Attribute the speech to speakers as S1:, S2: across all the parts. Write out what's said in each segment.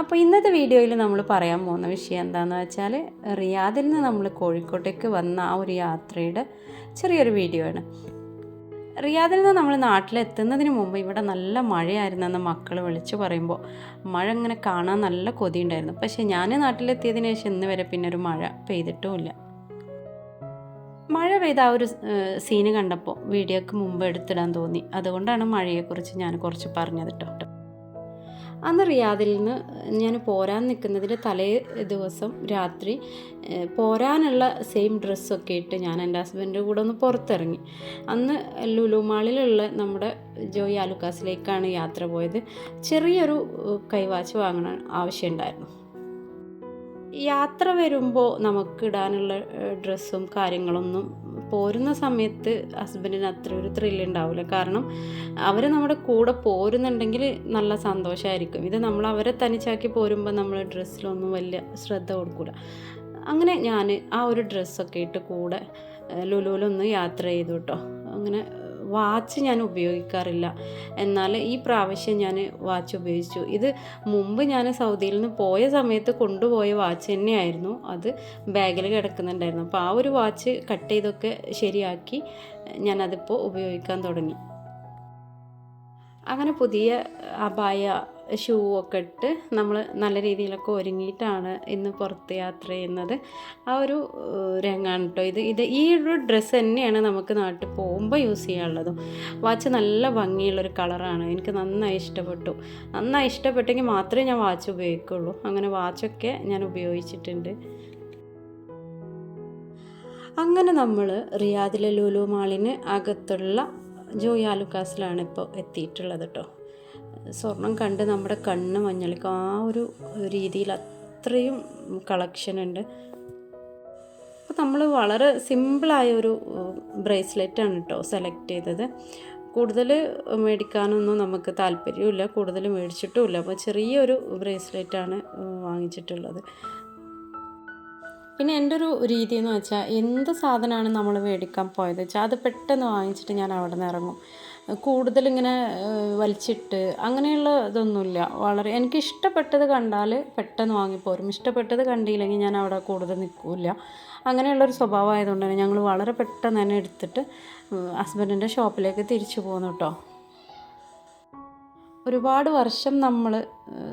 S1: അപ്പോൾ ഇന്നത്തെ വീഡിയോയിൽ നമ്മൾ പറയാൻ പോകുന്ന വിഷയം എന്താണെന്ന് വെച്ചാൽ റിയാദിൽ നിന്ന് നമ്മൾ കോഴിക്കോട്ടേക്ക് വന്ന ആ ഒരു യാത്രയുടെ ചെറിയൊരു വീഡിയോ ആണ്. റിയാദിൽ നിന്ന് നമ്മൾ നാട്ടിലെത്തുന്നതിന് മുമ്പ് ഇവിടെ നല്ല മഴയായിരുന്നെന്ന് മക്കൾ വിളിച്ചു പറയുമ്പോൾ മഴ ഇങ്ങനെ കാണാൻ നല്ല കൊതിയുണ്ടായിരുന്നു. പക്ഷേ ഞാൻ നാട്ടിലെത്തിയതിന് ശേഷം ഇന്ന് വരെ പിന്നെ ഒരു മഴ പെയ്തിട്ടുമില്ല മഴ പെയ്ത ആ ഒരു സീന് കണ്ടപ്പോൾ വീഡിയോക്ക് മുമ്പ് എടുത്തിടാൻ തോന്നി. അതുകൊണ്ടാണ് മഴയെക്കുറിച്ച് ഞാൻ കുറച്ച് പറഞ്ഞത് കേട്ടോ. അന്ന് റിയാദിൽ നിന്ന് ഞാൻ പോരാൻ നിൽക്കുന്നതിന്റെ തലേ ദിവസം രാത്രി പോരാനുള്ള സെയിം ഡ്രസ്സൊക്കെ ഇട്ട് ഞാൻ എന്റെ ഹസ്ബൻഡിന്റെ കൂടെ ഒന്ന് പുറത്തിറങ്ങി. അന്ന് ലുലുമാളിലുള്ള നമ്മുടെ ജോയി ആലുക്കാസിലേക്കാണ് യാത്ര പോയത്. ചെറിയൊരു കൈവാച്ച് വാങ്ങണ ആവശ്യമുണ്ടായിരുന്നു. യാത്ര വരുമ്പോൾ നമുക്ക് ഇടാനുള്ള ഡ്രസ്സും കാര്യങ്ങളൊന്നും പോരുന്ന സമയത്ത് ഹസ്ബൻഡിന് അത്ര ഒരു ത്രില്ല് ഉണ്ടാവില്ല കാരണം അവർ നമ്മുടെ കൂടെ പോരുന്നുണ്ടെങ്കിൽ നല്ല സന്തോഷമായിരിക്കും ഇത് നമ്മൾ അവരെ തനിച്ചാക്കി പോരുമ്പോൾ നമ്മൾ ഡ്രസ്സിലൊന്നും വലിയ ശ്രദ്ധ കൊടുക്കില്ല അങ്ങനെ ഞാൻ ആ ഒരു ഡ്രസ്സൊക്കെ ഇട്ട് കൂടെ ലുലുവിലൊന്ന് യാത്ര ചെയ്തു കേട്ടോ അങ്ങനെ വാച്ച് ഞാൻ ഉപയോഗിക്കാറില്ല. എന്നാൽ ഈ പ്രാവശ്യം ഞാൻ വാച്ച് ഉപയോഗിച്ചു. ഇത് മുമ്പ് ഞാൻ സൗദിയിൽ നിന്ന് പോയ സമയത്ത് കൊണ്ടുപോയ വാച്ച് തന്നെയായിരുന്നു. അത് ബാഗിൽ കിടക്കുന്നുണ്ടായിരുന്നു. അപ്പോൾ ആ ഒരു വാച്ച് കട്ട് ചെയ്തൊക്കെ ശരിയാക്കി ഞാനതിപ്പോൾ ഉപയോഗിക്കാൻ തുടങ്ങി. അങ്ങനെ പുതിയ അപായ ഷൂ ഒക്കെ ഇട്ട് നമ്മൾ നല്ല രീതിയിലൊക്കെ ഒരുങ്ങിയിട്ടാണ് ഇന്ന് പുറത്ത് യാത്ര ചെയ്യുന്നത്. ആ ഒരു രംഗാണ് കേട്ടോ ഇത്. ഇത് ഈ ഒരു ഡ്രസ്സ് തന്നെയാണ് നമുക്ക് നാട്ടിൽ പോകുമ്പോൾ യൂസ് ചെയ്യാനുള്ളതും. വാച്ച് നല്ല ഭംഗിയുള്ളൊരു കളറാണ്. എനിക്ക് നന്നായി ഇഷ്ടപ്പെട്ടു. നന്നായി ഇഷ്ടപ്പെട്ടെങ്കിൽ മാത്രമേ ഞാൻ വാച്ച് ഉപയോഗിക്കുള്ളൂ. അങ്ങനെ വാച്ചൊക്കെ ഞാൻ ഉപയോഗിച്ചിട്ടുണ്ട്. അങ്ങനെ നമ്മൾ റിയാദിലെ ലുലു മാളിന് അകത്തുള്ള ജോയി ആലുക്കാസിലാണ് ഇപ്പോൾ എത്തിയിട്ടുള്ളത് കേട്ടോ സ്വർണം കണ്ട് നമ്മുടെ കണ്ണ് മഞ്ഞളിക്കും. ആ ഒരു രീതിയിൽ അത്രയും കളക്ഷൻ ഉണ്ട്. അപ്പോൾ നമ്മൾ വളരെ സിമ്പിളായ ഒരു ബ്രേസ്ലെറ്റാണ് കേട്ടോ സെലക്ട് ചെയ്തത്. കൂടുതൽ മേടിക്കാനൊന്നും നമുക്ക് താല്പര്യമില്ല കൂടുതൽ മേടിച്ചിട്ടുമില്ല. അപ്പോൾ ചെറിയൊരു ബ്രേസ്ലെറ്റാണ് വാങ്ങിച്ചിട്ടുള്ളത്. പിന്നെ എന്റെ ഒരു രീതി എന്ന് വെച്ചാൽ എന്ത് സാധനമാണ് നമ്മൾ മേടിക്കാൻ പോയത്? വെച്ചാൽ അത് പെട്ടെന്ന് വാങ്ങിച്ചിട്ട് ഞാൻ അവിടെ നിന്ന് ഇറങ്ങും. കൂടുതൽ ഇങ്ങനെ വലിച്ചിട്ട് അങ്ങനെയുള്ള ഇതൊന്നുമില്ല. വളരെ എനിക്ക് ഇഷ്ടപ്പെട്ടത് കണ്ടാൽ പെട്ടെന്ന് വാങ്ങിപ്പോരും. ഇഷ്ടപ്പെട്ടത് കണ്ടില്ലെങ്കിൽ ഞാൻ അവിടെ കൂടുതൽ നിൽക്കില്ല. അങ്ങനെയുള്ളൊരു സ്വഭാവമായതുകൊണ്ട് തന്നെ ഞങ്ങൾ വളരെ പെട്ടെന്ന് തന്നെ എടുത്തിട്ട് ഹസ്ബൻഡിന്റെ ഷോപ്പിലേക്ക് തിരിച്ചു പോന്നു കേട്ടോ ഒരുപാട് വർഷം നമ്മൾ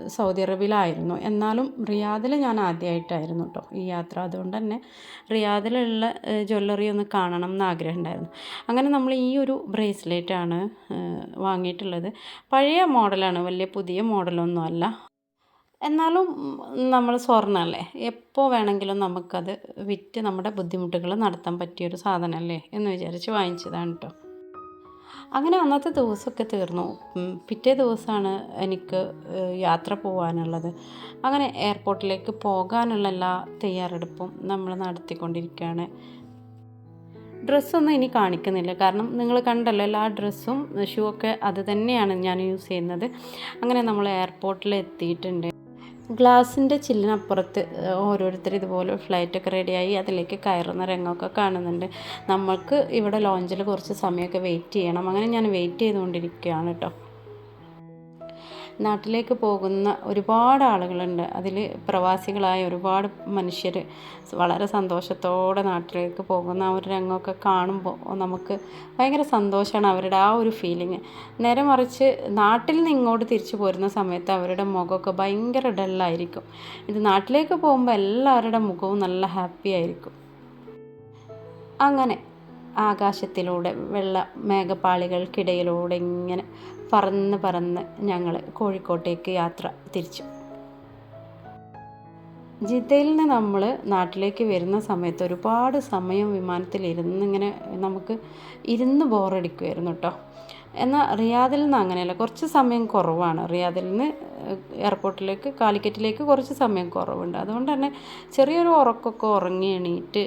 S1: സൗദി അറേബ്യയിലായിരുന്നു. എന്നാലും റിയാദിൽ ഞാൻ ആദ്യമായിട്ടായിരുന്നു കേട്ടോ ഈ യാത്ര. അതുകൊണ്ട് തന്നെ റിയാദിലുള്ള ജ്വല്ലറി ഒന്ന് കാണണം എന്ന് ആഗ്രഹം ഉണ്ടായിരുന്നു അങ്ങനെ നമ്മൾ ഈ ഒരു ബ്രേസ്ലെറ്റാണ് വാങ്ങിയിട്ടുള്ളത്. പഴയ മോഡലാണ് വലിയ പുതിയ മോഡലൊന്നും അല്ല. എന്നാലും നമ്മൾ സ്വർണമല്ലേ എപ്പോൾ വേണമെങ്കിലും നമുക്കത് വിറ്റ് നമ്മുടെ ബുദ്ധിമുട്ടുകൾ നടത്താൻ പറ്റിയൊരു സാധനമല്ലേ എന്ന് വിചാരിച്ച് വാങ്ങിച്ചതാണ് കേട്ടോ അങ്ങനെ അന്നത്തെ ദിവസമൊക്കെ തീർന്നു. പിറ്റേ ദിവസമാണ് എനിക്ക് യാത്ര പോകാനുള്ളത് അങ്ങനെ എയർപോർട്ടിലേക്ക് പോകാനുള്ള എല്ലാ തയ്യാറെടുപ്പും നമ്മൾ നടത്തിക്കൊണ്ടിരിക്കുകയാണ്. ഡ്രസ്സൊന്നും ഇനി കാണിക്കുന്നില്ല. കാരണം നിങ്ങൾ കണ്ടല്ലോ എല്ലാ ഡ്രസ്സും ഷൂ ഒക്കെ അത് തന്നെയാണ് ഞാൻ യൂസ് ചെയ്യുന്നത്. അങ്ങനെ നമ്മൾ എയർപോർട്ടിൽ എത്തിയിട്ടുണ്ട് ഗ്ലാസിന്റെ ചില്ലിനപ്പുറത്ത് ഓരോരുത്തർ ഇതുപോലെ ഫ്ലൈറ്റൊക്കെ റെഡിയായി അതിലേക്ക് കയറുന്ന രംഗമൊക്കെ കാണുന്നുണ്ട്. നമ്മൾക്ക് ഇവിടെ ലോഞ്ചിൽ കുറച്ച് സമയമൊക്കെ വെയിറ്റ് ചെയ്യണം. അങ്ങനെ ഞാൻ വെയിറ്റ് ചെയ്തുകൊണ്ടിരിക്കുകയാണ് കേട്ടോ നാട്ടിലേക്ക് പോകുന്ന ഒരുപാട് ആളുകളുണ്ട്. അതിൽ പ്രവാസികളായ ഒരുപാട് മനുഷ്യർ വളരെ സന്തോഷത്തോടെ നാട്ടിലേക്ക് പോകുന്ന ആ ഒരു രംഗമൊക്കെ കാണുമ്പോൾ നമുക്ക് ഭയങ്കര സന്തോഷമാണ് അവരുടെ ആ ഒരു ഫീലിങ് നേരെ മറിച്ച് നാട്ടിൽ നിന്ന് ഇങ്ങോട്ട് തിരിച്ചു പോരുന്ന സമയത്ത് അവരുടെ മുഖമൊക്കെ ഭയങ്കര ഡല്ലായിരിക്കും ഇത് നാട്ടിലേക്ക് പോകുമ്പോൾ എല്ലാവരുടെ മുഖവും നല്ല ഹാപ്പി ആയിരിക്കും. അങ്ങനെ ആകാശത്തിലൂടെ വെള്ള മേഘപ്പാളികൾക്കിടയിലൂടെ ഇങ്ങനെ പറന്ന് പറന്ന് ഞങ്ങൾ കോഴിക്കോട്ടേക്ക് യാത്ര തിരിച്ചു. ജിദ്ദയിൽ നിന്ന് നമ്മൾ നാട്ടിലേക്ക് വരുന്ന സമയത്ത് ഒരുപാട് സമയം വിമാനത്തിൽ ഇങ്ങനെ നമുക്ക് ഇരുന്ന് ബോറടിക്കുമായിരുന്നു കേട്ടോ എന്നാൽ റിയാദിൽ നിന്ന് അങ്ങനെയല്ല കുറച്ച് സമയം കുറവാണ്. റിയാദിൽ നിന്ന് എയർപോർട്ടിലേക്ക് കാലിക്കറ്റിലേക്ക് കുറച്ച് സമയം കുറവുണ്ട്. അതുകൊണ്ട് തന്നെ ചെറിയൊരു ഉറക്കമൊക്കെ ഉറങ്ങി എണീറ്റ്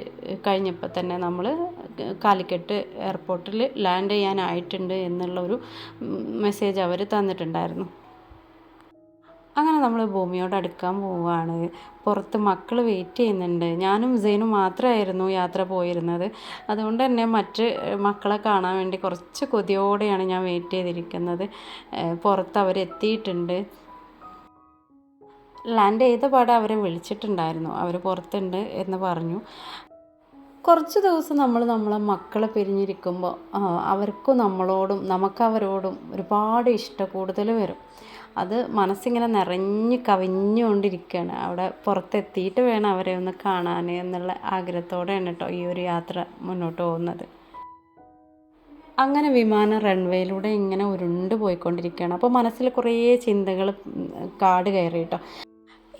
S1: കഴിഞ്ഞപ്പോൾ തന്നെ നമ്മൾ കാലിക്കറ്റ് എയർപോർട്ടിൽ ലാൻഡ് ചെയ്യാനായിട്ടുണ്ട് എന്നുള്ളൊരു മെസ്സേജ് അവർ തന്നിട്ടുണ്ടായിരുന്നു. നമ്മൾ ഭൂമിയോട് അടുക്കാൻ പോവുകയാണ് പുറത്ത് മക്കൾ വെയിറ്റ് ചെയ്യുന്നുണ്ട്. ഞാനും ഹുസൈനും മാത്രമായിരുന്നു യാത്ര പോയിരുന്നത്. അതുകൊണ്ട് തന്നെ മറ്റ് മക്കളെ കാണാൻ വേണ്ടി കുറച്ച് കൊതിയോടെയാണ് ഞാൻ വെയിറ്റ് ചെയ്തിരിക്കുന്നത്. പുറത്ത് അവരെത്തിയിട്ടുണ്ട് ലാൻഡ് ചെയ്ത പാടെ അവരെ വിളിച്ചിട്ടുണ്ടായിരുന്നു. അവർ പുറത്തുണ്ട് എന്ന് പറഞ്ഞു. കുറച്ച് ദിവസം നമ്മൾ നമ്മളെ മക്കളെ പിരിഞ്ഞിരിക്കുമ്പോൾ അവർക്കും നമ്മളോടും നമുക്കവരോടും ഒരുപാട് ഇഷ്ട കൂടുതൽ വരും. അത് മനസ്സിങ്ങനെ നിറഞ്ഞു കവിഞ്ഞുകൊണ്ടിരിക്കുകയാണ്. അവിടെ പുറത്തെത്തിയിട്ട് വേണം അവരെ ഒന്ന് കാണാൻ എന്നുള്ള ആഗ്രഹത്തോടെയാണ് കേട്ടോ ഈ ഒരു യാത്ര മുന്നോട്ട് പോകുന്നത്. അങ്ങനെ വിമാനം റൺവേയിലൂടെ ഇങ്ങനെ ഉരുണ്ട് പോയിക്കൊണ്ടിരിക്കുകയാണ് അപ്പോൾ മനസ്സിൽ കുറേ ചിന്തകൾ കാട് കയറി കേട്ടോ.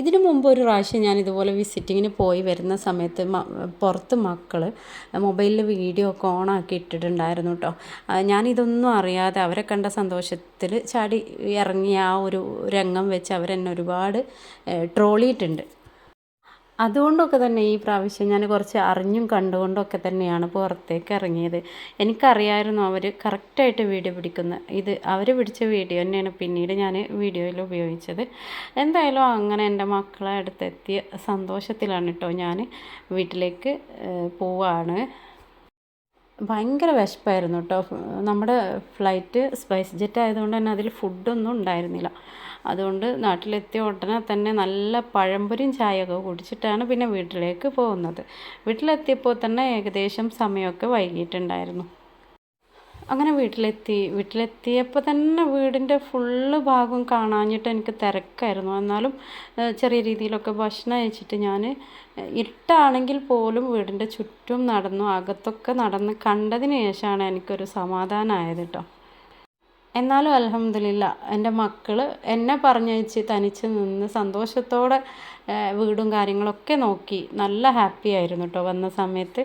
S1: ഇതിനു മുമ്പ് ഒരു പ്രാവശ്യം ഞാൻ ഇതുപോലെ വിസിറ്റിങ്ങിന് പോയി വരുന്ന സമയത്ത് പുറത്ത് മക്കൾ മൊബൈലിൽ വീഡിയോ ഒക്കെ ഓണാക്കി ഇട്ടിട്ടുണ്ടായിരുന്നു കേട്ടോ ഞാനിതൊന്നും അറിയാതെ അവരെ കണ്ട സന്തോഷത്തിൽ ചാടി ഇറങ്ങിയ ആ ഒരു രംഗം വെച്ച് അവരെന്നെ ഒരുപാട് ട്രോളിയിട്ടുണ്ട് അതുകൊണ്ടൊക്കെ തന്നെ ഈ പ്രാവശ്യം ഞാൻ കുറച്ച് അറിഞ്ഞും കണ്ടുകൊണ്ടൊക്കെ തന്നെയാണ് പുറത്തേക്ക് ഇറങ്ങിയത്. എനിക്കറിയായിരുന്നു അവർ കറക്റ്റായിട്ട് വീഡിയോ പിടിക്കുന്ന ഇത് അവർ പിടിച്ച വീഡിയോ തന്നെയാണ് പിന്നീട് ഞാൻ വീഡിയോയിൽ ഉപയോഗിച്ചത്. എന്തായാലും അങ്ങനെ എന്റെ മക്കളെ അടുത്തെത്തിയ സന്തോഷത്തിലാണ് കേട്ടോ ഞാൻ വീട്ടിലേക്ക് പോവാണ്. ഭയങ്കര വിശപ്പായിരുന്നു കേട്ടോ. നമ്മുടെ ഫ്ലൈറ്റ് സ്പൈസ് ജെറ്റ് ആയതുകൊണ്ട് തന്നെ അതിൽ ഫുഡൊന്നും ഉണ്ടായിരുന്നില്ല. അതുകൊണ്ട് നാട്ടിലെത്തിയ ഉടനെ തന്നെ നല്ല പഴംപൊരിയും ചായയൊക്കെ കുടിച്ചിട്ടാണ് പിന്നെ വീട്ടിലേക്ക് പോകുന്നത്. വീട്ടിലെത്തിയപ്പോൾ തന്നെ ഏകദേശം സമയമൊക്കെ വൈകിട്ടുണ്ടായിരുന്നു അങ്ങനെ വീട്ടിലെത്തി. വീട്ടിലെത്തിയപ്പോൾ തന്നെ വീടിന്റെ ഫുള്ള് ഭാഗം കാണാഞ്ഞിട്ട് എനിക്ക് തിരക്കായിരുന്നു. എന്നാലും ചെറിയ രീതിയിലൊക്കെ ഭക്ഷണം അയച്ചിട്ട് ഞാൻ ഇട്ടാണെങ്കിൽ പോലും വീടിന്റെ ചുറ്റും നടന്നു അകത്തൊക്കെ നടന്ന് കണ്ടതിന് ശേഷമാണ് എനിക്കൊരു സമാധാനമായത് കേട്ടോ. എന്നാലും അലഹമില്ല എന്റെ മക്കൾ എന്നെ പറഞ്ഞയച്ച് തനിച്ച് നിന്ന് സന്തോഷത്തോടെ വീടും കാര്യങ്ങളൊക്കെ നോക്കി നല്ല ഹാപ്പി ആയിരുന്നു കേട്ടോ വന്ന സമയത്ത്.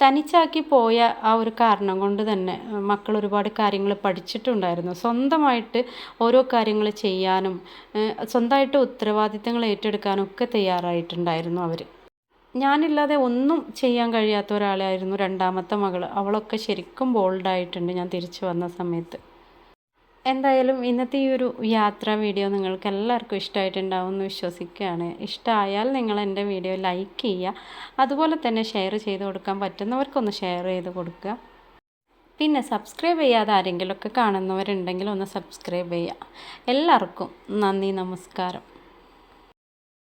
S1: തനിച്ചാക്കി പോയ ആ ഒരു കാരണം കൊണ്ട് തന്നെ മക്കൾ ഒരുപാട് കാര്യങ്ങൾ പഠിച്ചിട്ടുണ്ടായിരുന്നു. സ്വന്തമായിട്ട് ഓരോ കാര്യങ്ങൾ ചെയ്യാനും സ്വന്തമായിട്ട് ഉത്തരവാദിത്തങ്ങൾ ഏറ്റെടുക്കാനും ഒക്കെ തയ്യാറായിട്ടുണ്ടായിരുന്നു അവർ ഞാനില്ലാതെ ഒന്നും ചെയ്യാൻ കഴിയാത്ത ഒരാളായിരുന്നു രണ്ടാമത്തെ മകൾ അവളൊക്കെ ശരിക്കും ബോൾഡായിട്ടുണ്ട് ഞാൻ തിരിച്ചു വന്ന സമയത്ത്. എന്തായാലും ഇന്നത്തെ ഈ ഒരു യാത്രാ വീഡിയോ നിങ്ങൾക്ക് എല്ലാവർക്കും ഇഷ്ടമായിട്ടുണ്ടാവും എന്ന് വിശ്വസിക്കുകയാണ്. ഇഷ്ടമായാൽ നിങ്ങൾ എന്റെ വീഡിയോ ലൈക്ക് ചെയ്യുക. അതുപോലെ തന്നെ ഷെയർ ചെയ്ത് കൊടുക്കാൻ പറ്റുന്നവർക്കൊന്ന് ഷെയർ ചെയ്ത് കൊടുക്കുക. പിന്നെ സബ്സ്ക്രൈബ് ചെയ്യാതെ ആരെങ്കിലുമൊക്കെ കാണുന്നവരുണ്ടെങ്കിൽ ഒന്ന് സബ്സ്ക്രൈബ് ചെയ്യുക. എല്ലാവർക്കും നന്ദി നമസ്കാരം.